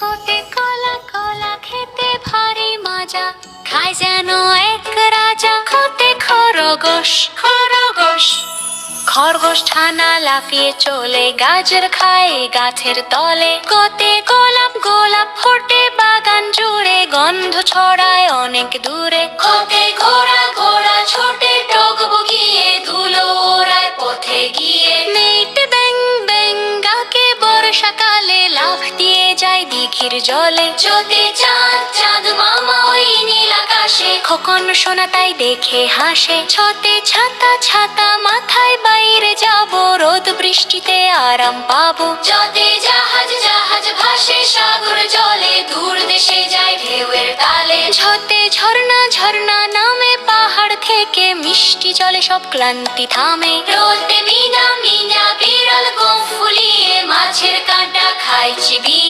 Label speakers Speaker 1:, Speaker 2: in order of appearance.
Speaker 1: কোটে কলা কলা খেতে ভারী মজা। খায় যেন এক রাজা। কোটে খরগোশ খরগোশ। খরগোশ ছানা লাফিয়ে চলে, গাজর খায় গাছের তলে। কোতে গোলাপ গোলাপ ফোটে বাগান জুড়ে, গন্ধ ছড়ায় অনেক দূরে। কোতে ঘোড়া ঘোড়া ছোটে, টক বগিয়ে ধুলো ওড়ায় পথে গিয়ে। মেট ব্যাং ব্যাং, গাকে বর্ষাকালে লাফ দিয়ে দিঘির জলে যদি চাঁদ চাঁদ মামা ওই নীল আকাশে। খোকন সোনা তাই দেখে হাসে, ছতে ছাতা ছাতা মাথায় বাইরে যাব, রোদ বৃষ্টিতে আরাম পাবো। যতে জাহাজ জাহাজ ভাসে, সাগর জলে দূর দেশে যায় ঢেউয়ের তালে। ঝতে ঝর্ণা ঝর্ণা নামে, পাহাড় থেকে মিষ্টি জলে সব ক্লান্তি থামে। রোদে মিনা মিনা বিড়াল গোম ফুলিয়ে মাছের কাঁটা খায় চিবি।